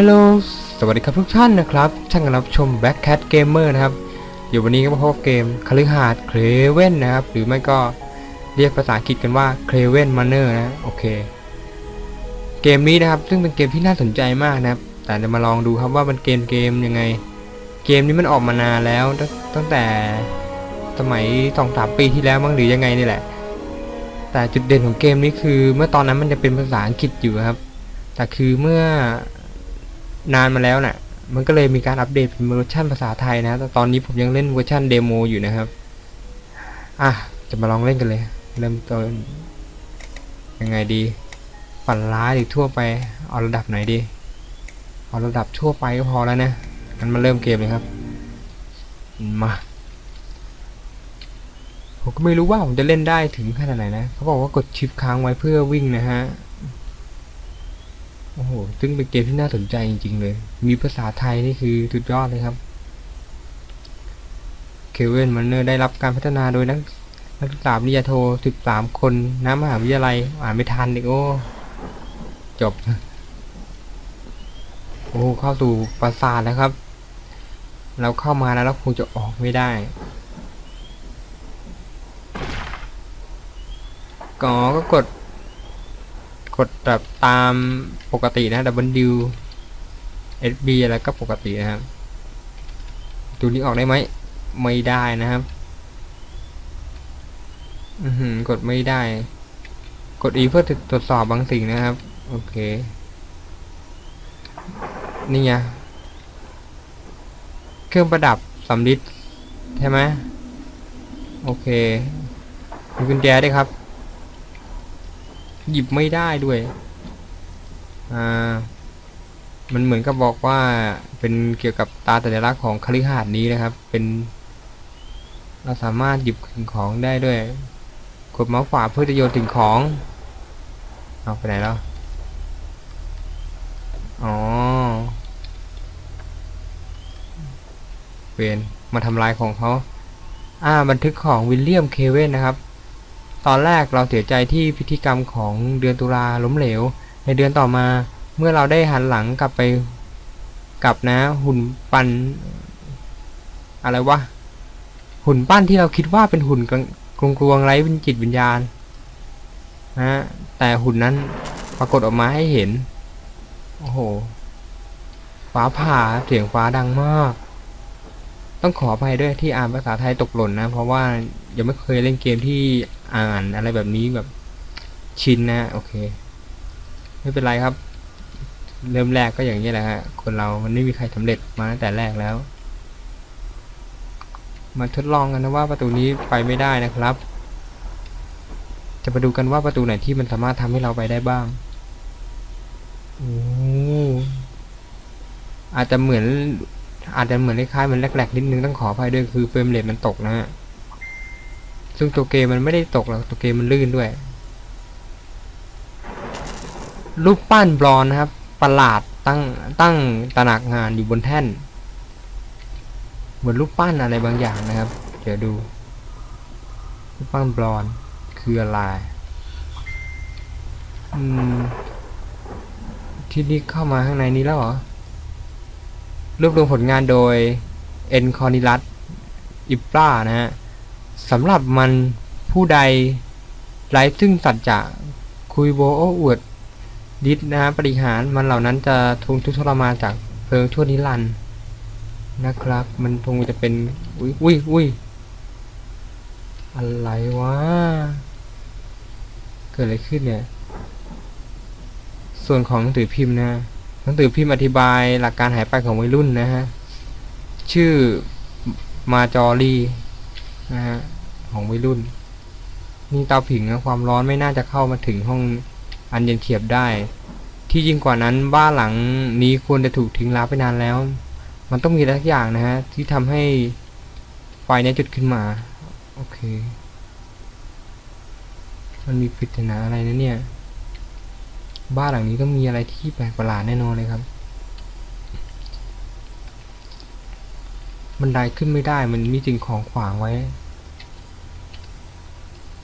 ฮัลโหล สวัสดีครับทุกท่านนะครับท่านกำลังรับชม Black Cat Gamer นะครับ อยู่วันนี้ก็มาพบเกมคฤหาสน์เครเว่นนะครับ หรือไม่ก็เรียกภาษาอังกฤษกันว่าเครเว่นม a นเนอร์นะ โอเค เกมนี้นะครับ ซึ่งเป็นเกมที่น่าสนใจมากนะครับ แต่จะมาลองดูครับว่ามันเกมเกมยังไง เกมนี้มันออกมานานแล้วตั้งตั้งแต่สมัยสองสามปีที่แล้วมั้งหรือยังไงนี่แหละ แต่จุดเด่นของเกมนี้คือ เมื่อตอนนั้นมันจะเป็นภาษาอังกฤษอยู่ครับ แต่คือเมื่อ นานมาแล้วน่ะ มันก็เลยมีการอัปเดตเป็นเวอร์ชันภาษาไทยนะแต่ตอนนี้ผมยังเล่นเวอร์ชันเดโมอยู่นะครับ อะ จะมาลองเล่นกันเลย เริ่มต้นยังไงดี ฝันร้ายหรือทั่วไป เอาระดับไหนดี เอาระดับทั่วไปก็พอแล้วนะงั้นมาเริ่มเกมเลยครับ มาผมก็ไม่รู้ว่าผมจะเล่นได้ถึงขนาดไหนนะ เขาบอกว่ากดชิปค้างไว้เพื่อวิ่งนะฮะ โอ้โห ซึ่งเป็นเกมที่น่าสนใจจริงๆเลย มีภาษาไทยนี่คือสุดยอดเลยครับ เคเวนมันเนอร์ได้รับการพัฒนาโดยนักนักศึกษาปริญญาโท 13 คนน้ำมหาวิทยาลัย อ่านไม่ทันอีกโอ้ จบ โอ้ เข้าสู่ปราสาทแล้วครับ เราเข้ามาแล้วเราคงจะออกไม่ได้ก็ก็กดกด แบบตามปกตินะ W SB อะไรก็ปกตินะครับตัวนี้ออกได้ไหมไม่ได้นะครับอือหือกดไม่ได้ กด E เพื่อตรวจสอบบางสิ่งนะครับ โอเค นี่ไงเครื่องประดับสำลิดใช่ไหมโอเคมีกุญแจด้วยครับ หยิบไม่ได้ด้วย อ่า มันเหมือนกับบอกว่าเป็นเกี่ยวกับตาสัญลักษณ์ของคฤหาสน์นี้นะครับ เป็น เราสามารถหยิบสิ่งของได้ด้วยกดเมาส์ขวาเพื่อจะโยนสิ่งของ เอาไปไหนแล้ว อ๋อเวนมาทำลายของเขาอ่าบันทึกของวิลเลียมเคเวนนะครับ ตอนแรกเราเสียใจที่พิธีกรรมของเดือนตุลาล้มเหลว ในเดือนต่อมาเมื่อเราได้หันหลังกลับไปกลับนะหุ่นปั้นอะไรวะหุ่นปั้นที่เราคิดว่าเป็นหุ่นกลางกลวงกลวงไร้วิญจิตวิญญาณนะแต่หุ่นนั้นปรากฏออกมาให้เห็น โอ้โห ฟ้าผ่าเสียงฟ้าดังมาก ต้องขออภัยด้วยที่อ่านภาษาไทยตกหล่นนะ เพราะว่า ยังไม่เคยเล่นเกมที่อ่านอะไรแบบนี้แบบชินนะโอเค ไม่เป็นไรครับ เริ่มแรกก็อย่างนี้แหละฮะคนเรามันไม่มีใครสำเร็จมาตั้งแต่แรกแล้ว มาทดลองกันนะว่าประตูนี้ไปไม่ได้นะครับ จะมาดูกันว่าประตูไหนที่มันสามารถทำให้เราไปได้บ้างโอ้อาจจะเหมือนอาจจะเหมือนคล้ายๆมันแหลกๆนิดนึงต้องขออภัยด้วยคือเฟรมเรทมันตกนะฮะ ซึ่งตัวเกมมันไม่ได้ตกหรอกตัวเกมมันลื่นด้วย รูปปั้นบอนนะครับ ประหลาดตั้งตั้งตระหนักงานอยู่บนแท่น เหมือนรูปปั้นอะไรบางอย่างนะครับ เดี๋ยวดูรูปปั้นบอนคืออะไรอืมที่นี่เข้ามาข้างในนี้แล้วเหรอรวบรวมผลงานโดยเอ็นคอนิลัสอิปรานะฮะ สำหรับมันผู้ใดไร้ซึ่งสัจจะคุยโบโออวดดิษนะฮะปริหารมันเหล่านั้นจะทุกข์ทุกทรมานจากเพลิงชั่วนิรันด์นะครับ มันคงจะเป็น อุ้ยอุ้ยอุ้ยอะไรวะ เกิดอะไรขึ้นเนี่ย ส่วนของหนังสือพิมพ์นะหนังสือพิมพ์อธิบายหลักการหายไปของวัยรุ่นนะฮะ ชื่อมาจอรี นะฮะของวัยรุ่น นี่เตาผิงนะความร้อนไม่น่าจะเข้ามาถึงห้องอันเย็นเฉียบได้ ที่ยิ่งกว่านั้นบ้านหลังนี้ควรจะถูกทิ้งร้างไปนานแล้ว มันต้องมีอะไรสักอย่างนะฮะที่ทำให้ไฟนี้จุดขึ้นมา โอเค มันมีปริศนาอะไรนะเนี่ย บ้านหลังนี้ต้องมีอะไรที่แปลกประหลาดแน่นอนเลยครับ บันไดขึ้นไม่ได้มันมีสิ่งของขวางไว้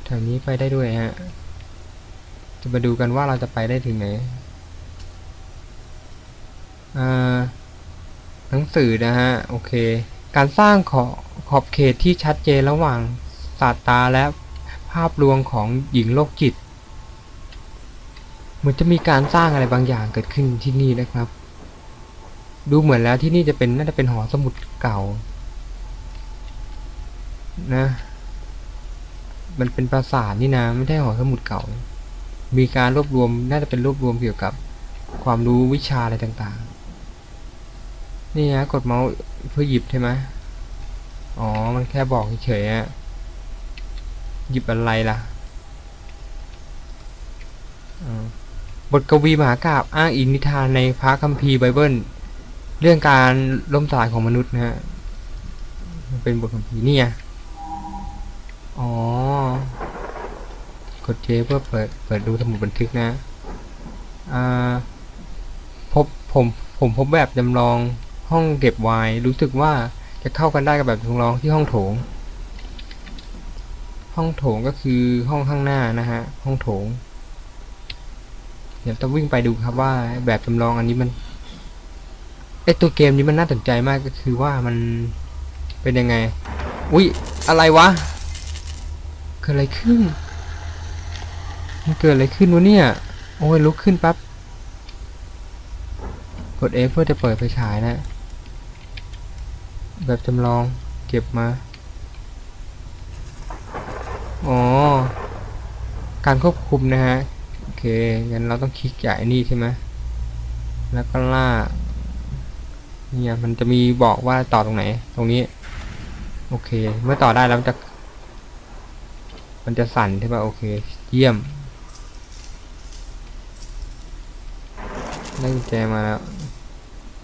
แถวนี้ไปได้ด้วยฮะ จะมาดูกันว่าเราจะไปได้ถึงไหนอ่าหนังสือนะฮะ โอเค การสร้างขอขอบเขตที่ชัดเจนระหว่างศาสตาและภาพลวงของหญิงโรคจิต เหมือนจะมีการสร้างอะไรบางอย่างเกิดขึ้นที่นี่นะครับ ดูเหมือนแล้วที่นี่จะเป็นน่าจะเป็นหอสมุดเก่า นะ มันเป็นปราสาทนี่นะไม่ใช่หอสมุดเก่า มีการรวบรวมน่าจะเป็นรวบรวมเกี่ยวกับ ความรู้วิชาอะไรต่างๆ นี่ฮะกดเมาส์เพื่อหยิบใช่ไหมอ๋อ มันแค่บอกเฉยๆอะหยิบอะไรล่ะบทกวีมหากราบอ้างอิงนิทานในพระคัมภีร์ไบเบิล เรื่องการล่มสลายของมนุษย์นะฮะเป็นบทคัมภีนี่ไงอ๋อ กดเจเพื่อเปิดเปิดดูสมุดบันทึกนะ อ่า พบผมผมพบแบบจำลองห้องเก็บไวน์รู้สึกว่าจะเข้ากันได้กับแบบจำลองที่ห้องโถง ห้องโถงก็คือห้องข้างหน้านะฮะ ห้องโถง เดี๋ยวต้องวิ่งไปดูครับว่าแบบจำลองอันนี้มัน ไอตัวเกมนี้มันน่าสนใจมากก็คือว่ามันเป็นยังไง อุ้ยอะไรวะ เกิดอะไรขึ้น มันเกิดอะไรขึ้นวะเนี่ย โอ้ยลุกขึ้นปั๊บ กด F เพื่อจะเปิดไฟฉายนะ แบบจำลองเก็บมา อ๋อ การควบคุมนะฮะ โอเค งั้นเราต้องคลิกจ่ายนี่ใช่ไหมแล้วก็ล่าก เนี่ยมันจะมีบอกว่าต่อตรงไหน ตรงนี้ โอเค เมื่อต่อได้แล้วมันจะ มันจะสั่นใช่ป่ะโอเค เยี่ยมได้กุญแจมาแล้ว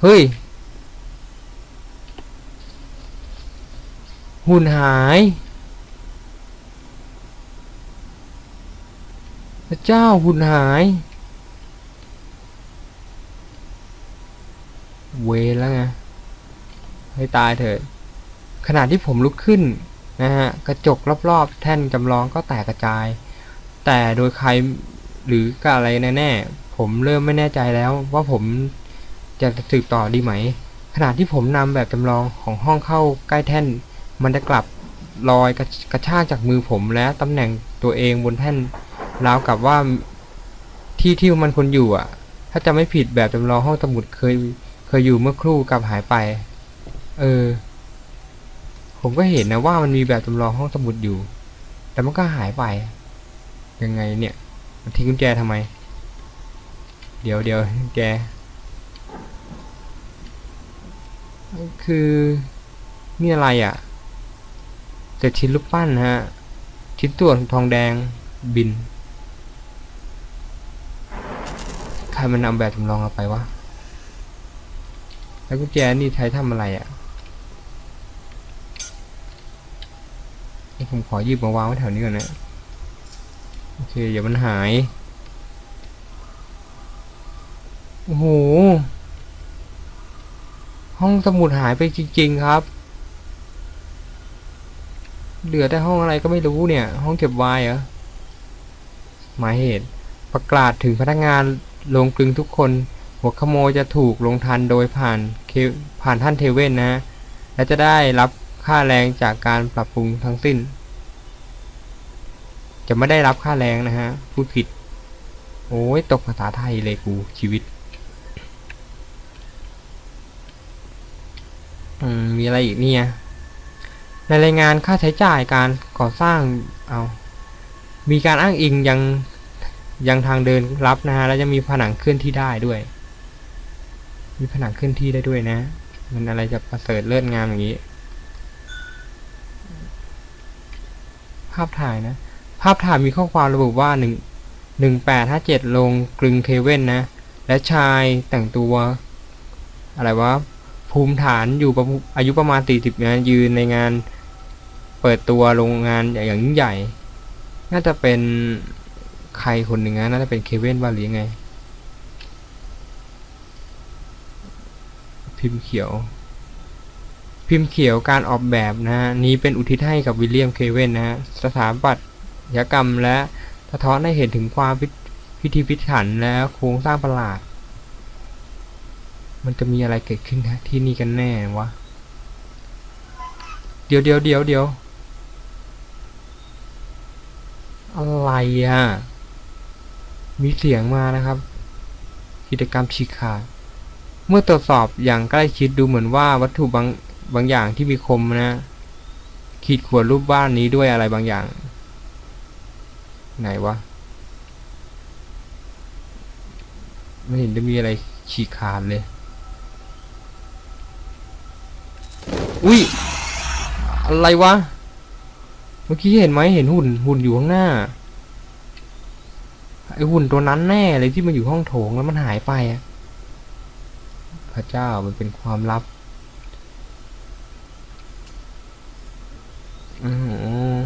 เฮ้ย หุ่นหายพระเจ้าหุ่นหาย เวรแล้วไงให้ตายเถิดขณะที่ผมลุกขึ้นนะฮะกระจกรอบๆ แท่นจำลองก็แตกกระจาย แต่โดยใครหรือกับอะไรแน่ๆผมเริ่มไม่แน่ใจแล้วว่าผมจะสืบต่อดีไหม ขณะที่ผมนำแบบจำลองของห้องเข้าใกล้แท่น มันจะกลับลอยกระกระชากจากมือผมและตำแหน่งตัวเองบนแท่นราวกับว่าที่ที่มันควรอยู่อะ ถ้าจะไม่ผิดแบบจำลองห้องสมุดเคย เคยอยู่เมื่อครู่กลับหายไป เออ ผมก็เห็นนะว่ามันมีแบบจำลองห้องสมุดอยู่ แต่มันก็หายไป ยังไงเนี่ย มันทิ้งกุญแจทำไม เดี๋ยวเดี๋ยวกุญแจ คือนี่อะไรอะเศษชิ้นรูปปั้นฮะ ชิ้นส่วทองแดงบิน ใครมันเอาแบบจำลองเอาไปวะ แล้วกุญแจนี่ใช้ทำอะไรอะผมขอยิบมาวางไว้แถวนี้ก่อนนะโอเคเดี๋ยวมันหายโอ้โหห้องสมุดหายไปจริง ๆครับ เหลือแต่ห้องอะไรก็ไม่รู้เนี่ย ห้องเก็บไวน์เหรอหมายเหตุประกาศถึงพนักงานลงกลึงทุกคน หัวขโมยจะถูกลงทันโดยผ่านผ่านท่านเทเว่นนะ และจะได้รับค่าแรงจากการปรับปรุงทั้งสิ้น จะไม่ได้รับค่าแรงนะฮะพูดผิด โอ้ยตกภาษาไทยเลยกูชีวิตอืมมีอะไรอีกเนี่ย ในรายงานค่าใช้จ่ายการก่อสร้าง เอา มีการอ้างอิงยังยังทางเดินรับนะฮะ แล้วจะมีผนังเคลื่อนที่ได้ด้วย มีผนังเคลื่อนที่ได้ด้วยนะ มันอะไรจะประเสริฐเลิศงามอย่างนี้ ภาพถ่ายนะ ภาพถ่ายมีข้อความระบุว่าหนึ่งหนึ่งแปดห้าเจ็ดลงกลึงเคเว่นนะ และชายแต่งตัว อะไรวะ ภูมิฐานอยู่อายุประมาณ40นะยืนในงานเปิดตัวโรงงานอย่างยิ่งใหญ่ น่าจะเป็นใครคนหนึ่งนะน่าจะเป็นเคเว่นว่าหรือยังไง พิมพ์เขียว พิมพ์เขียวการออกแบบนะฮะนี้เป็นอุทิศให้กับวิลเลียมเคเวนนะฮะสถาปัตยกรรมและสะท้อนให้เห็นถึงความพิธีพิถันและโครงสร้างประหลาด มันจะมีอะไรเกิดขึ้นฮะที่นี่กันแน่วะ เดี๋ยวเดี๋ยวเดี๋ยวเดี๋ยวอะไรอะ มีเสียงมานะครับ กิจกรรมฉีกขาด เมื่อตรวจสอบอย่างใกล้ชิดดูเหมือนว่าวัตถุบางบางอย่างที่มีคมนะ ขีดข่วนรูปบ้านนี้ด้วยอะไรบางอย่าง ไหนวะ ไม่เห็นจะมีอะไรฉีกขาดเลย อุ้ย อะไรวะ เมื่อกี้เห็นไหมเห็นหุ่นหุ่นอยู่ข้างหน้า ไอหุ่นตัวนั้นแน่เลยที่มันอยู่ห้องโถงแล้วมันหายไปอะ ระเจ้ามันเป็นความลับอือ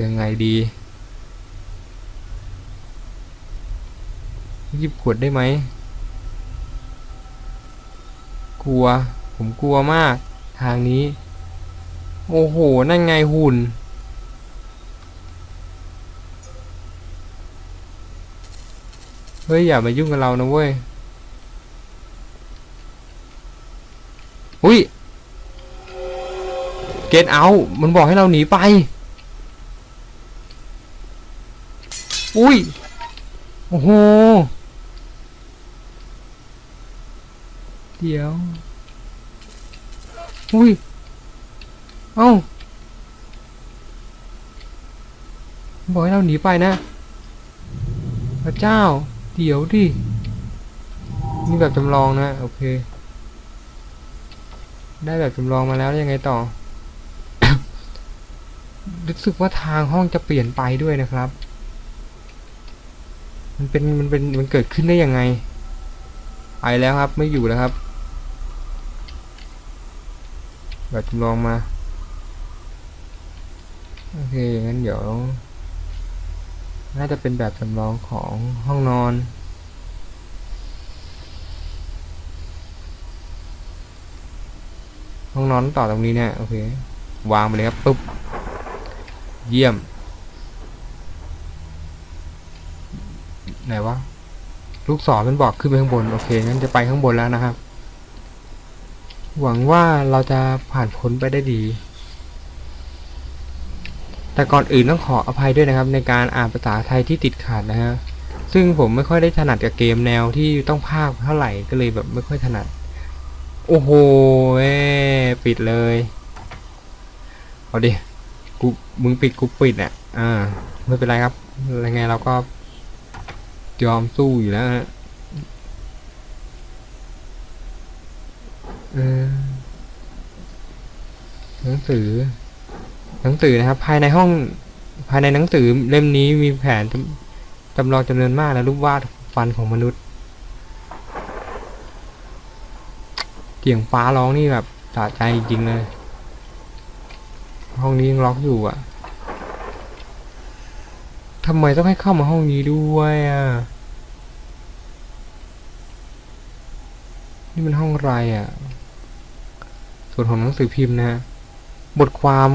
ยังไงดียิบขวดได้ไหม กลัว ผมกลัวมาก ทางนี้ โอ้โห นั่นไงหุ่น ฮ้ยอย่ามายุ่งกับเรานะเว้ยอุ้ยเกตเอามันบอกให้เราหนีไป อุ้ย โอ้โห เดี๋ยว อุ้ย เอ้าบอกให้เราหนีไปนะ พระเจ้า เดี๋ยวดิ นี่แบบจำลองนะ โอเค ได้แบบจำลองมาแล้วยังไงต่อ รู้สึกว่าทางห้องจะเปลี่ยนไปด้วยนะครับ มันเป็นมันเป็นมันเกิดขึ้นได้ยังไงไปแล้วครับ ไม่อยู่แล้วครับ แบบจำลองมา โอเคงั้นเดี๋ยว น่าจะเป็นแบบจำลองของห้องนอน ห้องนอนต่อตรงนี้เนี่ยโอเค วางไปเลยครับปุ๊บ เยี่ยม ไหนวะ ลูกศรมันบอกขึ้นไปข้างบน โอเค งั้นจะไปข้างบนแล้วนะครับ หวังว่าเราจะผ่านพ้นไปได้ดี แต่ก่อนอื่นต้องขออภัยด้วยนะครับ ในการอ่านภาษาไทยที่ติดขัดนะฮะซึ่งผมไม่ค่อยได้ถนัดกับเกมแนวที่ต้องพากย์เท่าไหร่ก็เลยแบบไม่ค่อยถนัด โอ้โหเอปิดเลยเอาดิกูมึงปิดกูปิดอะอ่าไม่เป็นไรครับยังไงเราก็ยอมสู้อยู่แล้วฮะหนังสือ หนังสือนะครับ ภายในห้องภายในหนังสือเล่มนี้มีแผนจำลองจำนวนมากและรูปวาดฟันของมนุษย์เสียงฟ้าร้องนี่แบบสะใจจริงๆเลย ห้องนี้ยังล็อกอยู่อะทำไมต้องให้เข้ามาห้องนี้ด้วยอะ นี่มันห้องอะไรอะ ส่วนของหนังสือพิมพ์นะฮะ บทความ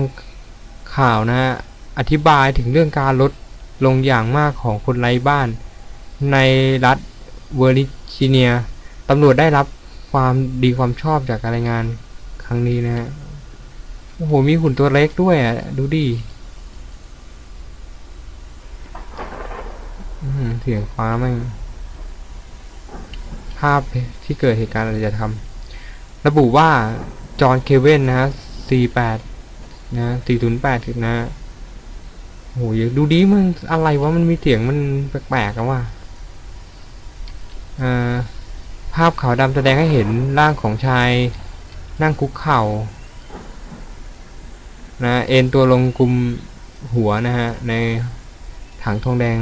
ข่าวนะฮะอธิบายถึงเรื่องการลดลงอย่างมากของคนไร้บ้าน ในรัฐเวอร์จิเนียตำรวจได้รับความดีความชอบจากการรายงานครั้งนี้นะฮะโอ้โห มีหุ่นตัวเล็กด้วยอะ ดูดิอื้อหือเสียงฟ้าแม่ภาพที่เกิดเหตุการณ์อะไรจะทำระบุว่า จอห์นเคเวนนะฮะ48 นะ408นะฮะโหยดูดิมันอะไรวะมันมีเสียงมันแปลกๆอะว่ะอ่าภาพขาวดำแสดงให้เห็นร่างของชายนั่งคุกเข่านะเอ็นตัวลงกลุมหัวนะฮะ ในถังทองแดง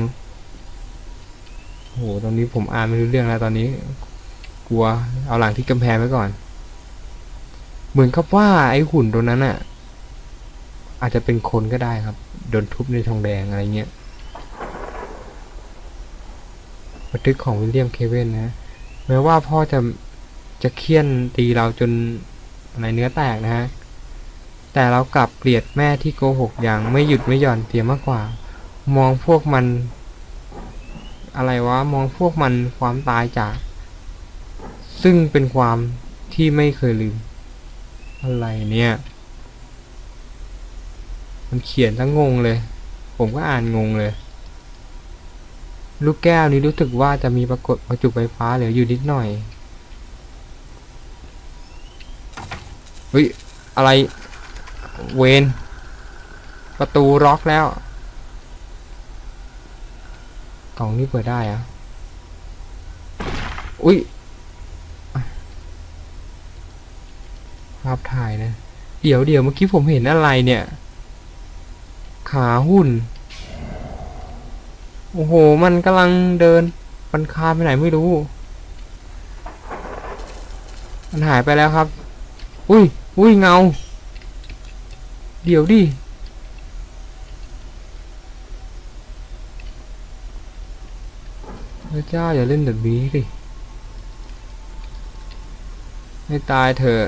โหตอนนี้ผมอ่านไม่รู้เรื่องแล้วตอนนี้ กลัวเอาหลังที่กำแพงไว้ก่อน เหมือนกับว่าไอ้หุ่นตัวนั้นอะ อาจจะเป็นคนก็ได้ครับ โดนทุบในทองแดงอะไรเงี้ยบันทึกของวิลเลียมเคเวนนะแม้ว่าพ่อจะจะเคี่ยนตีเราจนอะไรเนื้อแตกนะฮะแต่เรากลับเกลียดแม่ที่โกหกอย่างไม่หยุดไม่หย่อนเสียมากกว่า มองพวกมัน อะไรวะมองพวกมันความตายจาก ซึ่งเป็นความที่ไม่เคยลืม อะไรเนี่ย มันเขียนทั้งงงเลย ผมก็อ่านงงเลย ลูกแก้วนี้รู้สึกว่าจะมีปรากฏประจุไฟฟ้าเหลืออยู่นิดหน่อย เฮ้ย อะไร เวน ประตูล็อกแล้ว กล่องนี้เปิดได้อะอุ้ยภาพถ่ายนะ เดี๋ยวเดี๋ยวเมื่อกี้ผมเห็นอะไรเนี่ย ขาหุ่น โอ้โห มันกำลังเดินปันคาไปไหนไม่รู้ มันหายไปแล้วครับ อุ้ย อุ้ยเงา เดี๋ยวดิ พระเจ้าอย่าเล่นแบบนี้ดิ ให้ตายเถอะ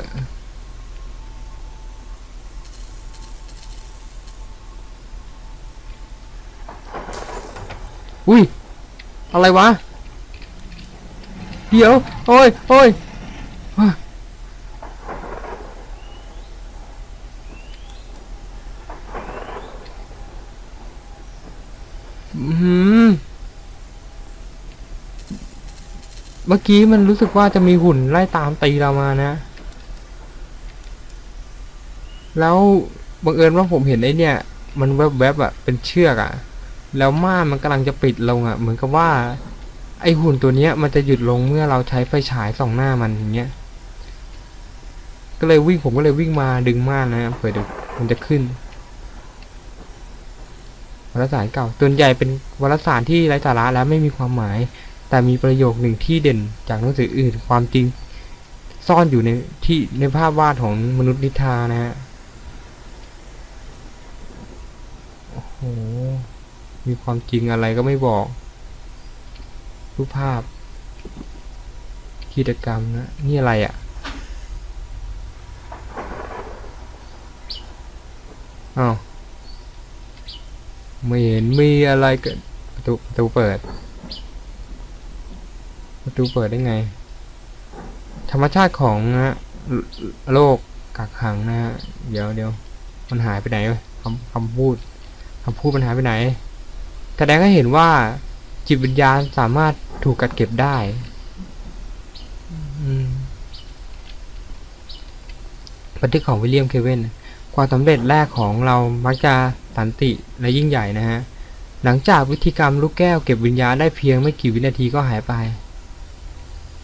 อุ้ย อะไรวะ เดี๋ยว โอ้ยโอ้ยอืมเมื่อกี้มันรู้สึกว่าจะมีหุ่นไล่ตามตีเรามานะ แล้วบังเอิญว่าผมเห็นไอ้เนี่ย มันแวบๆอะ เป็นเชือกอะ แล้วม่านมันกำลังจะปิดลงอะ เหมือนกับว่า ไอหุ่นตัวเนี้ย มันจะหยุดลงเมื่อเราใช้ไฟฉายส่องหน้ามันอย่างเงี้ย ก็เลยวิ่งผมก็เลยวิ่งมาดึงม่านนะเผื่อเดี๋ยวมันจะขึ้นวารสารเก่าตัวใหญ่เป็นวารสารที่ไร้สาระและไม่มีความหมาย แต่มีประโยคหนึ่งที่เด่นจากหนังสืออื่นความจริง ซ่อนอยู่ในที่ในภาพวาดของมนุษย์นิทานะฮะโอ้โห มีความจริงอะไรก็ไม่บอก รูปภาพ กิจกรรมนะ นี่อะไรอะ่ะอ้าวไม่เห็นมีอะไรเกิดประตูประตูเปิด ประตูเปิดได้ไง ธรรมชาติของนะโลกกักขังนะฮะเดี๋ยวเดี๋ยวมันหายไปไหนวะคำคำพูดคำพูดมันหายไปไหน แสดงให้เห็นว่าจิตวิญญาณสามารถถูกกัดเก็บได้อืมบันทึกของวิลเลียมเคเวนความสำเร็จแรกของเรามักจะสันติและยิ่งใหญ่นะฮะ หลังจากวิธีกรรมลูกแก้วเก็บวิญญาณได้เพียงไม่กี่วินาทีก็หายไป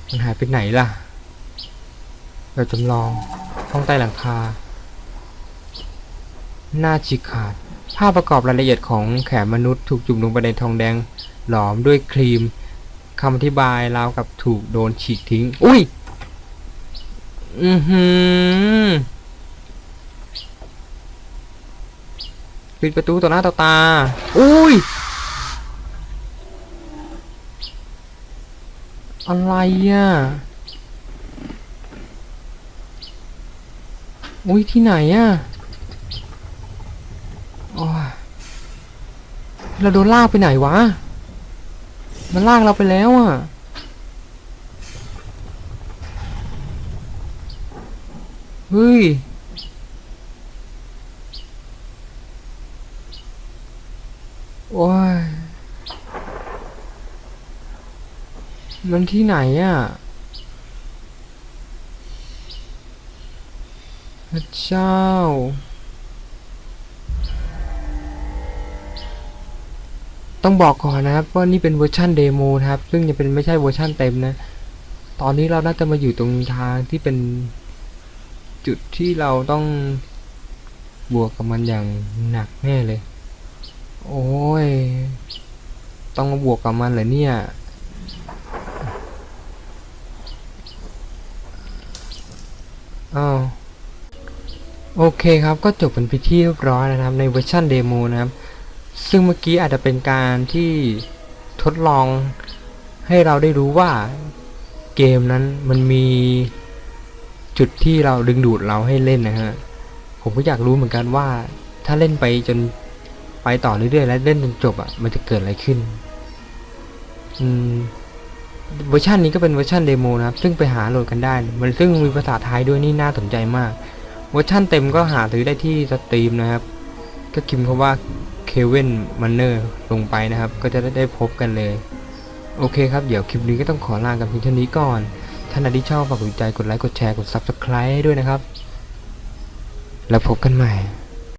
มันหายไปไหนล่ะ เราจำลองห้องใต้หลังคา หน้าฉีกขาดาพประกอบรายละเอียดของแขนมนุษย์ถูกจุ่มลงไปในทองแดงหลอมด้วยครีมคำอธิบายราวกับถูกโดนฉีกทิ้ง อุ้ย อือหือปิดประตูต่อหน้าต่อตา อุ้ย อะไรอะ อุ้ยที่ไหนอะโอ้ย เราโดนลากไปไหนวะ มันลากเราไปแล้วอะ เฮ้ย โอ้ย มันที่ไหนอะพระเจ้า ต้องบอกก่อนนะครับว่านี่เป็นเวอร์ชันเดโมนะครับ ซึ่งยังเป็นไม่ใช่เวอร์ชันเต็มนะ ตอนนี้เราน่าจะมาอยู่ตรงทางที่เป็นจุดที่เราต้องบวกกับมันอย่างหนักแน่เลย โอ้ย ต้องมาบวกกับมันเหรอเนี่ย อ้าว โอเคครับ ก็จบเป็นพิธีเรียบร้อยนะครับ ในเวอร์ชันเดโมนะครับ ซึ่งเมื่อกี้อาจจะเป็นการที่ทดลองให้เราได้รู้ว่าเกมนั้นมันมีจุดที่เราดึงดูดเราให้เล่นนะฮะ ผมก็อยากรู้เหมือนกันว่า ถ้าเล่นไปจนไปต่อเรื่อยๆและเล่นจนจบอะ มันจะเกิดอะไรขึ้น อืมเวอร์ชันนี้ก็เป็นเวอร์ชันเดโมนะครับ ซึ่งไปหาโหลดกันได้ มันซึ่งมีภาษาไทยด้วยนี่น่าสนใจมาก เวอร์ชันเต็มก็หาซื้อได้ที่สตรีมนะครับ ก็พิมพ์คำว่า เคเวนมันเนอร์ลงไปนะครับ ก็จะได้ได้พบกันเลย โอเคครับ เดี๋ยวคลิปนี้ก็ต้องขอลากันเพียงเท่านี้ก่อน ท่านที่ชอบฝากกดใจกดไลค์กดแชร์กด Subscribe ด้วยนะครับ แล้วพบกันใหม่